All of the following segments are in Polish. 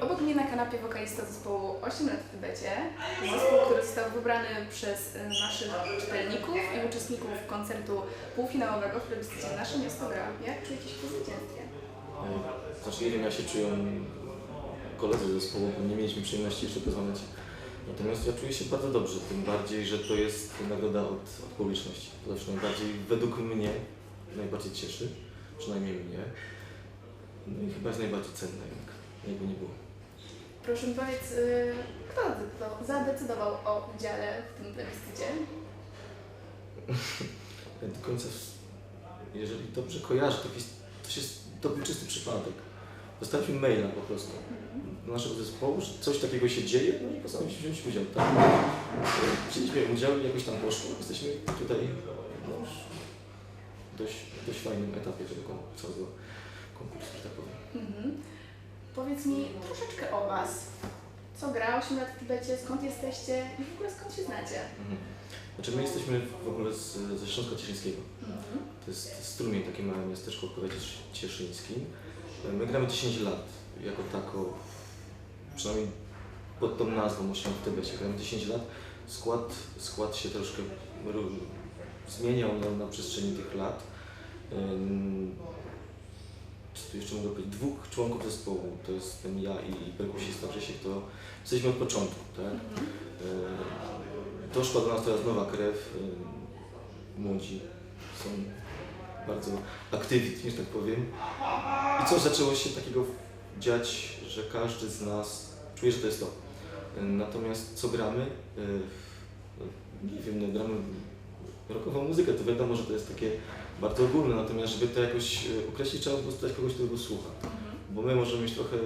Obok mnie na kanapie wokalista zespołu 8 lat w Tybecie. Zespół, który został wybrany przez y, naszych czytelników i uczestników koncertu półfinałowego w plebiscycie Nasze Miasto Gra. Jak czujecie się po zwycięstwie? E, Znaczy nie wiem jak się czują koledzy zespołu, bo nie mieliśmy przyjemności jeszcze poznać. Natomiast ja czuję się bardzo dobrze, tym bardziej, że to jest nagroda od, od publiczności. To zawsze najbardziej, według mnie, najbardziej cieszy, przynajmniej mnie. No i chyba jest najbardziej cenne, jak, jakby nie było. Proszę mi powiedz, y, kto zadecydował- o udziale w tym plebiscycie? Ja do końca, jeżeli dobrze kojarzę, to, jest, to, się, to był czysty przypadek. Dostaliśmy maila po prostu do naszego zespołu, że coś takiego się dzieje, no i postanowiliśmy wziąć udział. Tak? Wzięliśmy udział i jakoś tam poszło. Jesteśmy tutaj no, dość, dość fajnym etapie tego konkursu, że tak powiem. Mhm. Powiedz mi troszeczkę o Was. Co gra 8 lat w Tybecie, skąd jesteście i w ogóle skąd się znacie? Mhm. Znaczy my jesteśmy w ogóle z, ze Śląska Cieszyńskiego. Mhm. To jest Strumień, takie małe miasteczko w powiecie cieszyńskim. My gramy 10 lat jako tako, przynajmniej pod tą nazwą Ośmian w Tybecie. Gramy 10 lat. Skład, skład się troszkę zmieniał na, na przestrzeni tych lat. Tu jeszcze mogę powiedzieć? Dwóch członków zespołu, to jest ten ja i, perkusista Grzesiek, to jesteśmy od początku, tak? Mhm. E, Doszła do nas teraz nowa krew. e, Młodzi są bardzo aktywni, że tak powiem. I coś zaczęło się takiego dziać, że każdy z nas czuje, że to jest to. E, Natomiast co gramy? E, Nie wiem, no, gramy rockową muzykę, to wiadomo, że to jest takie bardzo ogólne, natomiast żeby to jakoś e, określić, trzeba po prostu dać kogoś, kto tego słucha. Mhm. Bo my możemy mieć trochę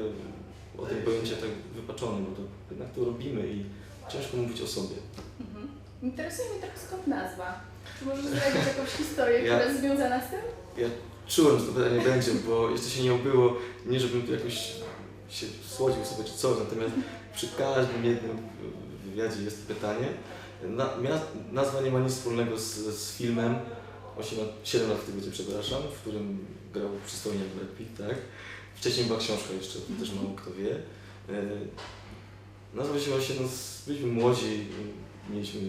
o tym pojęcie tak wypaczone, bo to jednak to robimy i ciężko mówić o sobie. Mhm. Interesuje mnie trochę skąd nazwa. Czy możesz zdradzić jakąś historię, Ja- która jest związana z tym? Ja czułem, że to pytanie będzie, bo jeszcze się nie obyło, nie żebym tu jakoś się słodził sobie czy coś, natomiast przy każdym jednym wywiadzie jest pytanie. Na, nazwa nie ma nic wspólnego z, z filmem, 8 lat, 7 lat w tym będzie, przepraszam, w którym grał przystojnie Brad Pitt, tak? Wcześniej była książka jeszcze, to też mało kto wie. E, Nazwa się właśnie, no, byliśmy młodzi, mieliśmy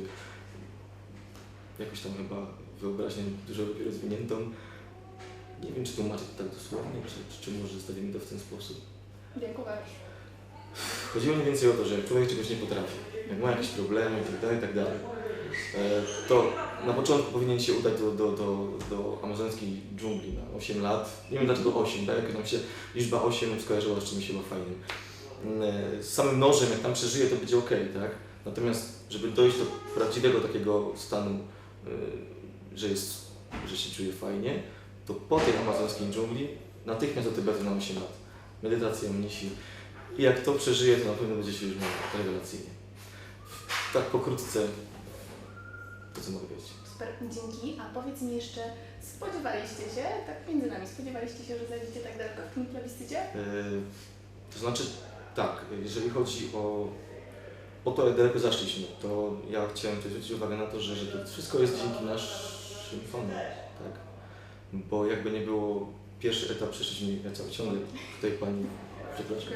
jakoś tam chyba wyobraźnię dużo lepiej rozwiniętą. Nie wiem, czy tłumaczyć tak dosłownie, czy, czy, czy może zostawimy to w ten sposób. Jak uważasz? Chodziło mniej więcej o to, że jak człowiek czegoś nie potrafi, jak ma jakieś problemy itd., itd., e, to na początku powinien się udać do, do, do, do amazońskiej dżungli na 8 lat. Nie wiem dlaczego 8, tak? Jak nam się liczba 8 skojarzyła z czymś chyba fajnym. E, Z samym nożem, jak tam przeżyje, to będzie ok, tak? Natomiast, żeby dojść do prawdziwego takiego stanu, e, że, jest, że się czuje fajnie, to po tej amazońskiej dżungli natychmiast do Tybetu na 8 lat. Medytacja, mnisi, i jak to przeżyje, to na pewno będzie się już rewelacyjnie. Tak pokrótce to co mogę powiedzieć. Super, dzięki. A powiedz mi jeszcze, spodziewaliście się, tak między nami, spodziewaliście się, że zajdziecie tak daleko w tym plebiscycie? Yy, to znaczy tak, jeżeli chodzi o, o to, jak daleko zaszliśmy, to ja chciałem też zwrócić uwagę na to, że, że to wszystko jest dzięki naszym fanom, tak? Bo jakby nie było, pierwszy etap przeszliśmy, ja cały ciągle tutaj pani, przepraszam,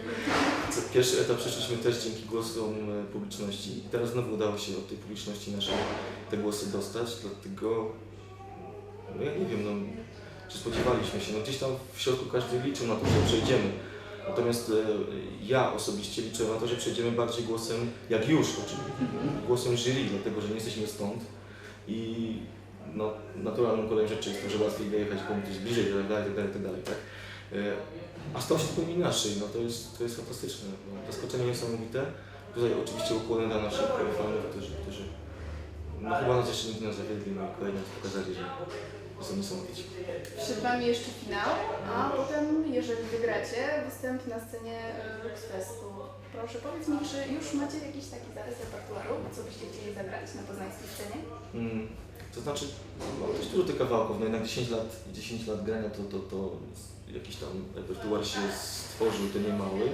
Pierwszy etap przeszliśmy też dzięki głosom e, publiczności. Teraz znowu udało się od tej publiczności naszej te głosy dostać, dlatego no ja nie wiem, no, czy spodziewaliśmy się, no gdzieś tam w środku każdy liczył na to, że przejdziemy. Natomiast e, ja osobiście liczę na to, że przejdziemy bardziej głosem, jak już oczywiście, głosem jury, dlatego że nie jesteśmy stąd. I no, naturalną koleją rzeczy jest to, że łatwiej dojechać komuś gdzieś bliżej, tak dalej, tak dalej, tak A stał się zupełnie inaczej, no to jest, to jest fantastyczne, no, zaskoczenie niesamowite. Tutaj oczywiście ukłony dla naszych fanów, którzy, którzy no chyba nas jeszcze nigdy nie zawiedli, no i kolejny pokazali, że są niesamowici. Przed Wami jeszcze finał, a potem, jeżeli wygracie, występ na scenie e, Lux Festu. Proszę powiedz mi, czy już macie jakiś taki zarys repertuaru, co byście chcieli zagrać na poznańskiej scenie? Mm, to znaczy, mam dość dużo tych kawałków, no jednak 10 lat, 10 lat grania to, to, to jakiś tam repertuar się stworzył, to nie mały.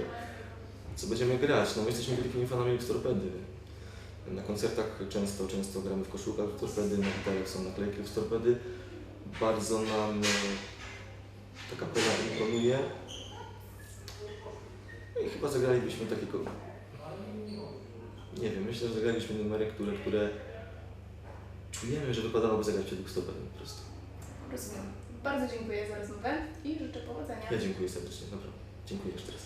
Co będziemy grać? No my jesteśmy wielkimi fanami Torpedy. Na koncertach często, często gramy w koszulkach Torpedy, na gitarach są naklejki Torpedy. Bardzo nam e, ta kapela imponuje. No i chyba zagralibyśmy takiego... Nie wiem, myślę, że zagralibyśmy numery, które, które czujemy, że wypadałoby zagrać przed Bookstoperem po prostu. Rozumiem. Bardzo dziękuję za rozmowę i życzę powodzenia. Ja dziękuję serdecznie, naprawdę. Dziękuję jeszcze raz.